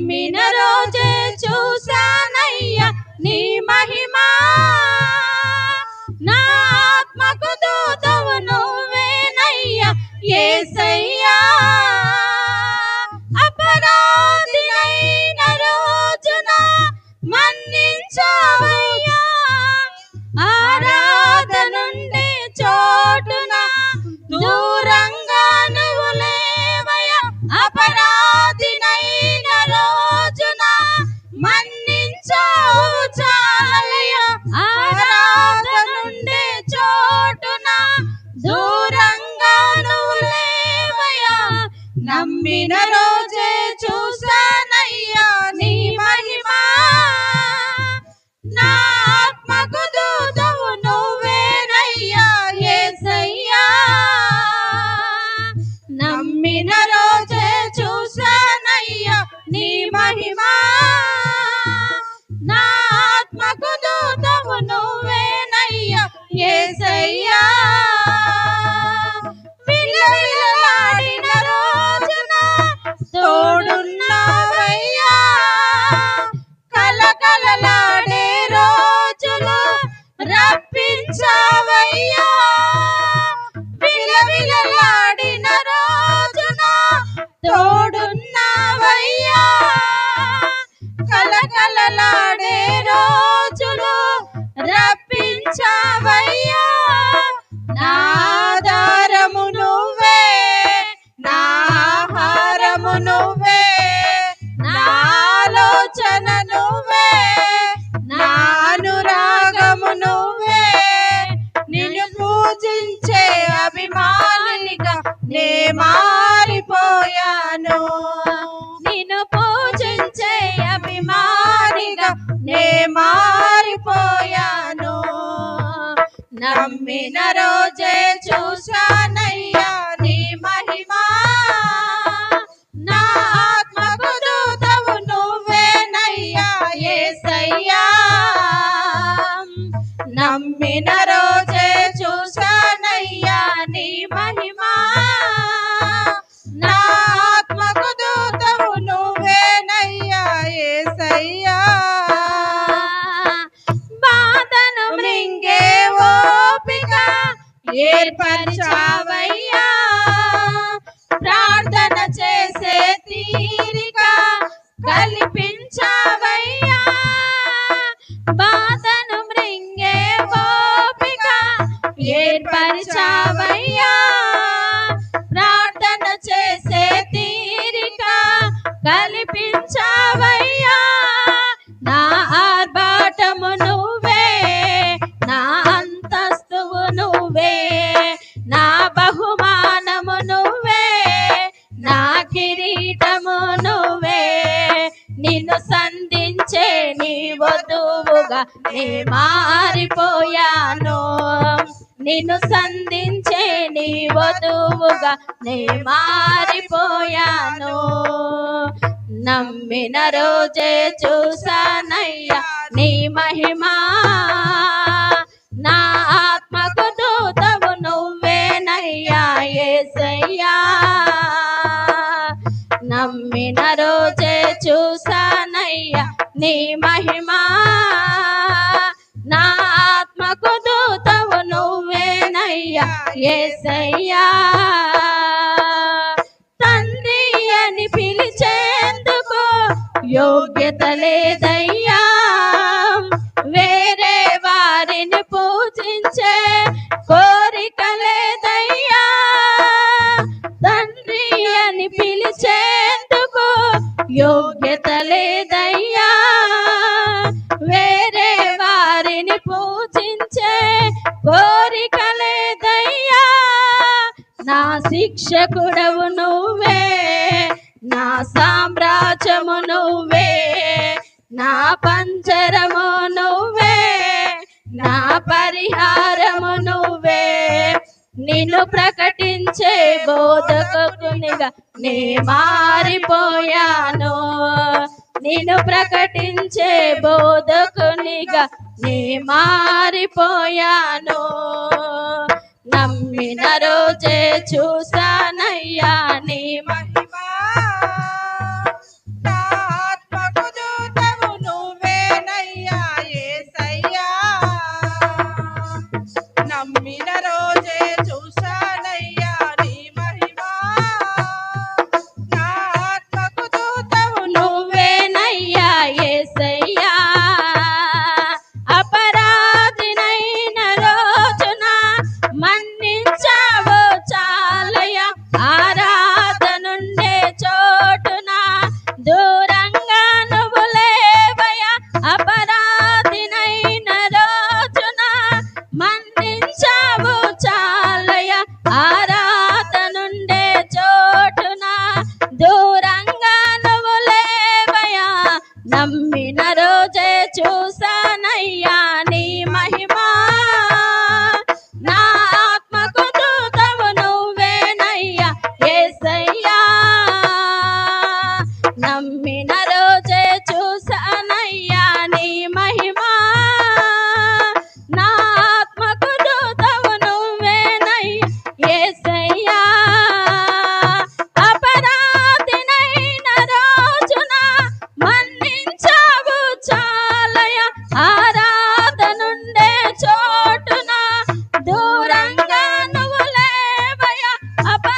నమ్మిన నమ్మిన రోజే చూసానయ్యా నీ మహిమా. నా ఆత్మకు దూతవు నువ్వేనయ్యా యేసయ్యా నమ్మిన రోజే చూసానయ్యా నీ మహిమా. నా ఆత్మకు దూతవు నువ్వేనయ్యా యేసయ్యా ternero. నమ్మిన రోజే చూశాను. కల్పించావయ్యా. బాధను మృంగే ఓపిక ఏర్పరిచావయ్యా. ప్రార్థన చేసే తీరిక కల్పించావయ్యా నే మారిపోయాను. నిన్ను సంధించే నీ వధువుగా నే మారిపోయాను. నమ్మిన రోజే చూసానయ్యా నీ మహిమా. నా ఆత్మకు దూతవు నువ్వేనయ్యా ఏసయ్యా. నమ్మిన రోజే చూసానయ్యా నీ మహిమా. నువ్వేనయ్యా తండ్రి అని పిలిచేందుకు యోగ్యత లేదయ్యా. వేరే వారిని పూజించే కోరిక లేదయ్యా. తండ్రి అని పిలిచేందుకు యోగ్యత లేదయ్యా. వేరే వారిని పూజించే కోరిక నా శిక్షకుడవు నువ్వే నా సామ్రాజ్యము నువ్వే నా పంచరము నువ్వే నా పరిహారము నువ్వే. నిన్ను ప్రకటించే బోధకునిగా నే మారిపోయాను. నిన్ను ప్రకటించే బోధకునిగా నే మారిపోయాను. నమ్మినరో చూసానయ్యా నీ మహిమ. ఆత్మకు దూతవు నువ్వేనయ్యా ఏసయ్యా. నమ్మిన రోజే చూసానయ్యా నీ మహిమా. నా ఆత్మకు దూతవు నువ్వేనయ్యా ఏసయ్యా. నమ్మిన Apa